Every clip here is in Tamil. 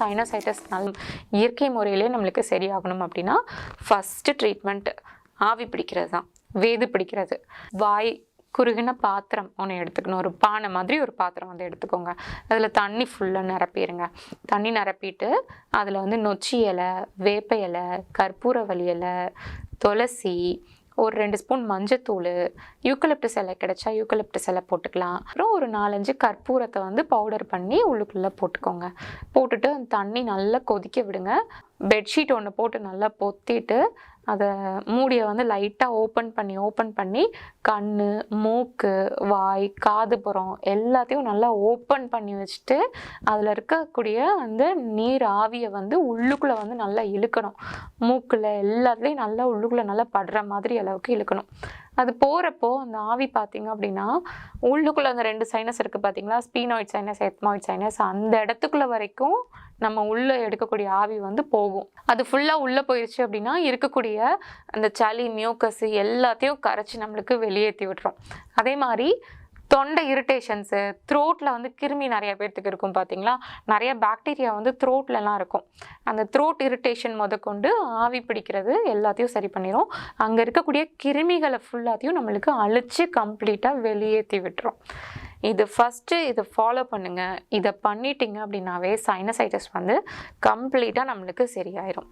சைனசைட்டஸ் நல் இயற்கை முறையிலே நம்மளுக்கு சரியாகணும் அப்படின்னா ஃபஸ்ட்டு ட்ரீட்மெண்ட் ஆவி பிடிக்கிறது தான் வேது பிடிக்கிறது. வாய் குறுகின பாத்திரம் ஒன்று எடுத்துக்கணும் ஒரு பானை மாதிரி ஒரு பாத்திரம் வந்து எடுத்துக்கோங்க. அதில் தண்ணி ஃபுல்லாக நிரப்பிடுங்க தண்ணி நிரப்பிட்டு அதில் வந்து நொச்சி இலை வேப்ப இலை கற்பூரவல்லி இலை துளசி ஒரு ரெண்டு ஸ்பூன் மஞ்சத்தூள் யூக்கலிப்டஸ் இலை கிடைச்சா யூக்கலிப்டஸ் இலை போட்டுக்கலாம். அப்புறம் ஒரு நாலஞ்சு கற்பூரத்தை வந்து பவுடர் பண்ணி உள்ளுக்குள்ளே போட்டுக்கோங்க. போட்டுட்டு அந்த தண்ணி நல்லா கொதிக்க விடுங்க. பெட்ஷீட் ஒன்று போட்டு நல்லா பொத்திட்டு அதை மூடியை வந்து லைட்டாக ஓப்பன் பண்ணி ஓப்பன் பண்ணி கண் மூக்கு வாய் காதுபுறம் எல்லாத்தையும் நல்லா ஓப்பன் பண்ணி வச்சுட்டு அதில் இருக்கக்கூடிய வந்து நீர் ஆவியை வந்து உள்ளுக்குள்ளே வந்து நல்லா இழுக்கணும். மூக்கில் எல்லாத்துலேயும் நல்லா உள்ளுக்குள்ளே நல்லா படுற மாதிரி அளவுக்கு இழுக்கணும். அது போகிறப்போ அந்த ஆவி பார்த்தீங்க அப்படின்னா உள்ளுக்குள்ளே அந்த ரெண்டு சைனஸ் இருக்குது பார்த்தீங்களா ஸ்பீனாய்ட் சைனஸ் எத்மாய்ட் சைனஸ் அந்த இடத்துக்குள்ள வரைக்கும் நம்ம உள்ளே எடுக்கக்கூடிய ஆவி வந்து போகும். அது ஃபுல்லாக உள்ளே போயிடுச்சு அப்படின்னா இருக்கக்கூடிய அந்த சளி மியூக்கஸ் எல்லாத்தையும் கரைச்சி நம்மளுக்கு வெளியேற்றி விட்டுரும். அதே மாதிரி தொண்டை இரிட்டேஷன்ஸு த்ரோட்டில் வந்து கிருமி நிறைய பேர்த்துக்கு இருக்கும் பார்த்தீங்களா நிறைய பாக்டீரியா வந்து த்ரோட்லலாம் இருக்கும். அந்த த்ரோட் இரிட்டேஷன் முதற்கொண்டு ஆவி பிடிக்கிறது எல்லாத்தையும் சரி பண்ணிடும் அங்கே இருக்கக்கூடிய கிருமிகளை ஃபுல்லாத்தையும் நம்மளுக்கு அழித்து கம்ப்ளீட்டாக வெளியேற்றி விட்டுரும். இது ஃபஸ்ட்டு இதை ஃபாலோ பண்ணுங்கள் இதை பண்ணிட்டீங்க அப்படின்னாவே சைனசைட்டிஸ் வந்து கம்ப்ளீட்டாக நம்மளுக்கு சரியாயிரும்.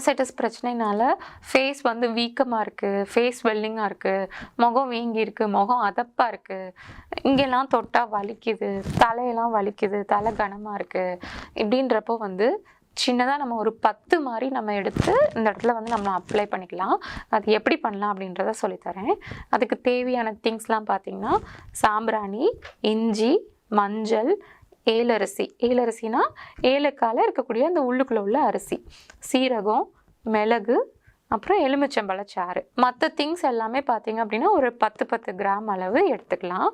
சைனசைட்டிஸ் பிரச்சனைனால ஃபேஸ் வந்து வீக்கமாக இருக்குது ஃபேஸ் வெல்லிங்காக இருக்குது முகம் வீங்கியிருக்கு முகம் அதப்பாக இருக்குது இங்கெல்லாம் தொட்டால் வலிக்குது தலையெல்லாம் வலிக்குது தலை கனமாக இருக்குது இப்படின்றப்போ வந்து சின்னதாக நம்ம ஒரு பத்து மாதிரி நம்ம எடுத்து இந்த இடத்துல வந்து நம்ம அப்ளை பண்ணிக்கலாம். அது எப்படி பண்ணலாம் அப்படின்றத சொல்லித்தரேன். அதுக்கு தேவையான திங்ஸ்லாம் பார்த்திங்கன்னா சாம்பிராணி இஞ்சி மஞ்சள் ஏலரிசி. ஏலரிசினா ஏலக்கால இருக்கக்கூடிய அந்த உள்ளுக்குள்ள உள்ள அரிசி. சீரகம் மிளகு அப்புறம் எலுமிச்சம்பழச்சாறு மற்ற திங்ஸ் எல்லாமே பார்த்தீங்க அப்படின்னா ஒரு பத்து பத்து கிராம் அளவு எடுத்துக்கலாம்.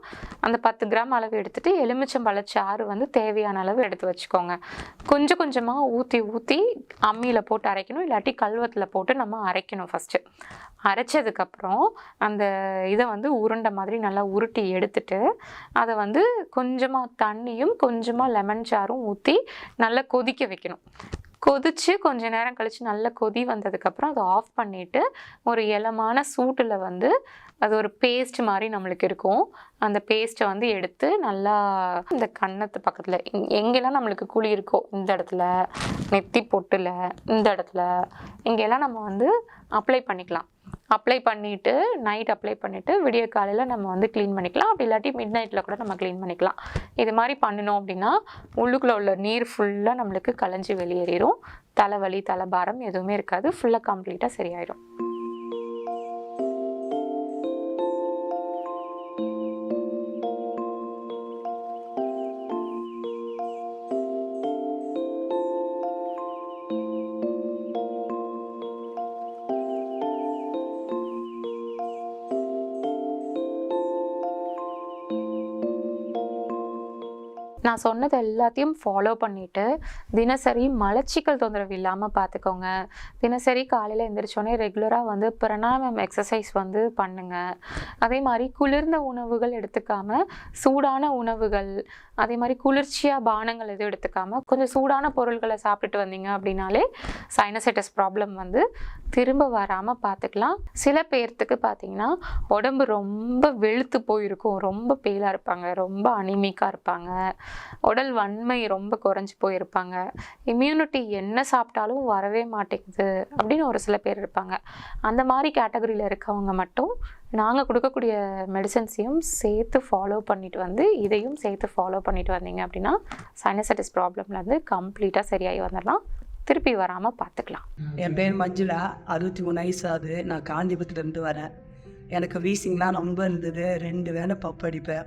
அந்த பத்து கிராம் அளவு எடுத்துகிட்டு எலுமிச்சம்பழ சாறு வந்து தேவையான அளவு எடுத்து வச்சுக்கோங்க. கொஞ்சம் கொஞ்சமாக ஊற்றி ஊற்றி அம்மியில் போட்டு அரைக்கணும். இல்லாட்டி கல்வத்தில் போட்டு நம்ம அரைக்கணும் ஃபஸ்ட்டு அரைச்சதுக்கப்புறம் அந்த இதை வந்து உருண்டை மாதிரி நல்லா உருட்டி எடுத்துட்டு அதை வந்து கொஞ்சமாக தண்ணியும் கொஞ்சமாக லெமன் சாரும் ஊற்றி நல்லா கொதிக்க வைக்கணும். கொதிச்சு கொஞ்ச நேரம் கழிச்சு நல்ல கொதி வந்ததுக்கப்புறம் அதை ஆஃப் பண்ணிட்டு ஒரு இளமான சூட்டில் வந்து அது ஒரு பேஸ்ட் மாதிரி நம்மளுக்கு இருக்கும். அந்த பேஸ்ட்டை வந்து எடுத்து நல்லா இந்த கன்னத்து பக்கத்தில் எங்கெல்லாம் நம்மளுக்கு குழி இருக்கோ இந்த இடத்துல நெத்தி பொட்டில் இந்த இடத்துல இங்கெல்லாம் நம்ம வந்து அப்ளை பண்ணிக்கலாம். அப்ளை பண்ணிவிட்டு நைட் அப்ளை பண்ணிவிட்டு விடிய காலையில் நம்ம வந்து க்ளீன் பண்ணிக்கலாம். அப்படி இல்லாட்டி மிட் நைட்டில் கூட நம்ம க்ளீன் பண்ணிக்கலாம். இது மாதிரி பண்ணினோம் அப்படின்னா உள்ளுக்குள்ளே உள்ள நீர் ஃபுல்லாக நம்மளுக்கு கலைஞ்சி வெளியேறிடும் தலைவலி தலைபாரம் எதுவுமே இருக்காது. ஃபுல்லாக கம்ப்ளீட்டாக சரியாயிடும் நான் சொன்னது எல்லாத்தையும் ஃபாலோ பண்ணிவிட்டு தினசரி மலச்சிக்கல் தொந்தரவு இல்லாமல் பார்த்துக்கோங்க தினசரி காலையில் எந்திரிச்சோடனே ரெகுலராக வந்து பிரணாமம் எக்ஸசைஸ் வந்து பண்ணுங்க. அதே மாதிரி குளிர்ந்த உணவுகள் எடுத்துக்காம சூடான உணவுகள் அதே மாதிரி குளிர்ச்சியாக பானங்கள் எதுவும் எடுத்துக்காம கொஞ்சம் சூடான பொருள்களை சாப்பிட்டுட்டு வந்தீங்க அப்படின்னாலே சைனசைட்டஸ் ப்ராப்ளம் வந்து திரும்ப வராமல் பார்த்துக்கலாம் சில பேர்த்துக்கு பார்த்தீங்கன்னா உடம்பு ரொம்ப வெளுத்து போயிருக்கும். ரொம்ப பேலாக இருப்பாங்க. ரொம்ப அனிமிக்காக இருப்பாங்க. உடல் வன்மை ரொம்ப குறைஞ்சி போயிருப்பாங்க. இம்யூனிட்டி என்ன சாப்பிட்டாலும் வரவே மாட்டேங்குது அப்படின்னு ஒரு சில பேர் இருப்பாங்க. அந்த மாதிரி கேட்டகரியில் இருக்கவங்க மட்டும் நாங்கள் கொடுக்கக்கூடிய மெடிசன்ஸையும் சேர்த்து ஃபாலோ பண்ணிட்டு வந்து இதையும் சேர்த்து ஃபாலோ பண்ணிட்டு வந்தீங்க அப்படின்னா சைனசைட்டிஸ் ப்ராப்ளம்லேருந்து கம்ப்ளீட்டாக சரியாகி வந்துடலாம். திருப்பி வராமல் பார்த்துக்கலாம். என் பேர் மஞ்சுளா. அறுபத்தி மூணு வயசு ஆகுது நான் காந்திபுரத்துலேருந்து வரேன். எனக்கு வீசிங்லாம் ரொம்ப இருந்தது. ரெண்டு வேலை பப்படிப்பேன்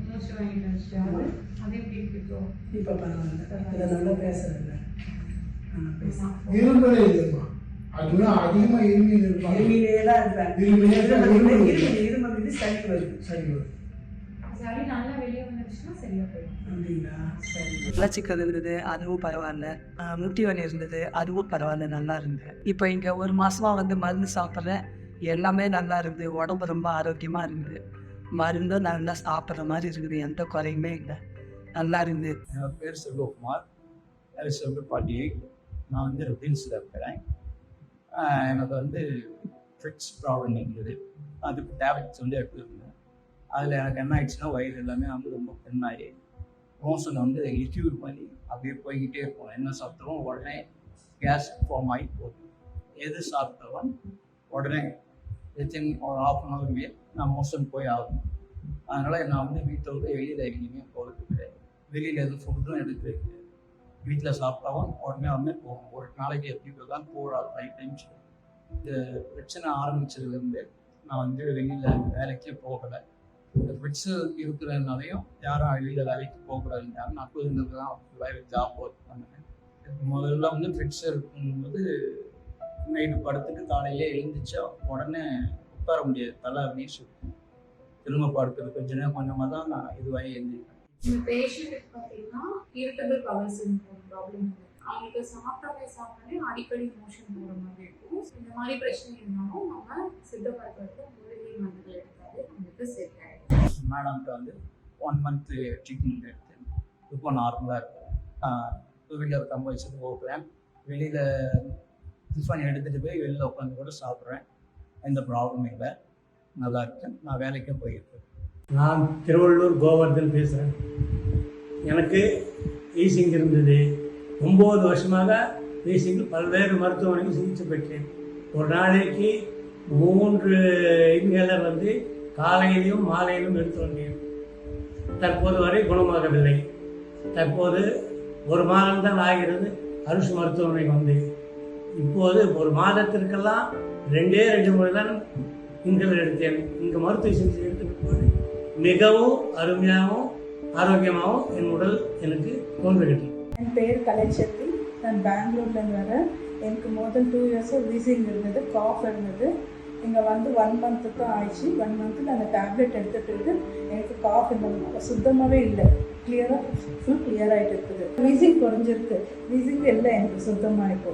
வாங்கிட்டு வச்சுட்டாரு அது எப்படி இருக்கோ இப்போ? பரவாயில்ல. நல்லா பேசுறேன் இருமலே இல்லைம்மா அதிகமா இருப்பாங்க. தான் இருப்பேன் சளி வரும். சளி இருந்தது அதுவும் பரவாயில்ல. முட்டி வலி இருந்தது அதுவும் பரவாயில்ல நல்லா இருந்தது. இப்போ இங்கே ஒரு மாசமா வந்து மருந்து சாப்பிட்றேன். எல்லாமே நல்லா இருக்குது உடம்பு ரொம்ப ஆரோக்கியமா இருக்குது. மருந்தும் நல்லா சாப்பிட்ற மாதிரி இருக்குது. எந்த குறையுமே இல்லை. நல்லா இருந்தது என் பேர் செல்வகுமார். செல்வ பாட்டி. நான் வந்து ரிபின்ஸில் இருக்கிறேன். எனக்கு வந்து ஃபிட்ஸ் ப்ராப்ளம் இருந்தது அதுக்கு டேப்லெட்ஸ் வந்து எடுத்துருந்தேன் அதில் எனக்கு என்ன ஆயிடுச்சுன்னா வயிறு எல்லாமே வந்து ரொம்ப பெண்ணாகி மோஷன் வந்து லிக்யூட் பண்ணி அப்படியே போய்கிட்டே இருக்கும். என்ன சாப்பிட்டாலும் உடனே கேஸ் ஃபார்ம் ஆகி போகுது. எது சாப்பிட்டாலும் உடனே வித்தின் ஒரு ஆஃப் அன் ஹவர்லேயே நான் மோஷன் போய் ஆகணும். அதனால் நான் வந்து வீட்டை விட்டு வெளியில் எங்கேயுமே போகிறது கிடையாது. வெளியில் எதுவும் ஃபுட்டும் எடுத்து வீட்டில் சாப்பிட்டாவும் உடனே வந்து போகும் ஒரு நாளைக்கு எப்படி தான் போகிறாரு ஃபைவ் டைம்ஸ் இந்த பிரச்சனை ஆரம்பிச்சதுலேருந்து நான் வந்து வெளியில் வேலைக்கே போகலை. இந்த பிரச்சனை இருக்கிறதுனாலையும் யாரும் வெளியில் வேலைக்கு போகக்கூடாதுன்றாங்க நான் தான் வேலைக்கு ஜாப் ஒர்க் பண்ணேன். முதல்ல வந்து ஃபிட்ஸ் இருக்கும்போது நைட்டு படுத்துட்டு காலையிலே எழுந்திரிச்சா உடனே உட்கார முடியாது. தலை அப்படியே சுற்றும் திரும்ப படுக்கிறது கொஞ்ச நேரம் கொஞ்சமாக தான் நான் இதுவாகி எழுந்திருப்பேன். இந்த பேஷண்ட்டுக்கு பார்த்தீங்கன்னா இரிட்டபிள் பவர் சிண்ட்ரோம் ப்ராப்ளம் அவங்களுக்கு சாப்பிட்டாலே சாப்பிட்டாலே அடிக்கடி மோஷன் போகிற மாதிரி இருக்கும். இந்த மாதிரி பிரச்சனை இருந்தாலும் நம்ம சித்த மருத்துவத்தை மூலிகை மருந்துகள் எடுத்தாலே நம்மளுக்கு செட் ஆகிடும் மேடம்கிட்ட வந்து ஒன் மந்த்து ட்ரீட்மெண்ட் எடுத்து இப்போ நார்மலாக இருக்கேன் டூ வீலர் கம்ப வச்சுட்டு போகிறேன் வெளியில் டிஃபன் எடுத்துகிட்டு போய் வெளியில் உட்காந்து கூட சாப்பிட்றேன். எந்த ப்ராப்ளமும் இல்லை. நல்லா இருக்கேன் நான் வேலைக்கும் போயிருக்கேன் நான் திருவள்ளூர் கோவர்தன் பேசுகிறேன் எனக்கு ஈசிங் இருந்தது. ஒம்பது வருஷமாக ஈசிங்கில் பல்வேறு மருத்துவமனைகள் சிகிச்சை பெற்றேன். ஒரு நாளைக்கு மூன்று இன்ஹேலர் வந்து காலையிலும் மாலையிலும் எடுத்து வந்தேன். தற்போது வரை குணமாகவில்லை. தற்போது ஒரு மாதம்தான் ஆகிறது. அருஷ் மருத்துவமனைக்கு வந்து இப்போது ஒரு மாதத்திற்கெல்லாம் ரெண்டே ரெண்டு முறை தான் இன்ஹேலர் எடுத்தேன். இங்கே மருத்துவ சிகிச்சை எடுத்துட்டு மிகவும் அருமையாகவும் ஆரோக்கியமாகவும் என் உடல் எனக்கு தோன்றுகிறது. என் பேர் கலைச்செல்வி நான் பெங்களூர்லேருந்து வரேன். எனக்கு முதல் டூ இயர்ஸாக வீசிங் இருந்தது காஃப் இருந்தது. இங்கே வந்து ஒன் மந்த்து தான் ஆயிடுச்சு. ஒன் மந்த்தில் அந்த டேப்லெட் எடுத்துகிட்டு எனக்கு காஃப் இந்த சுத்தமாகவே இல்லை. கிளியராக ஃபுல் கிளியர் ஆகிட்டு இருக்குது. வீசிங் குறைஞ்சிருக்கு. வீசிங் இல்லை எனக்கு சுத்தமாக இப்போ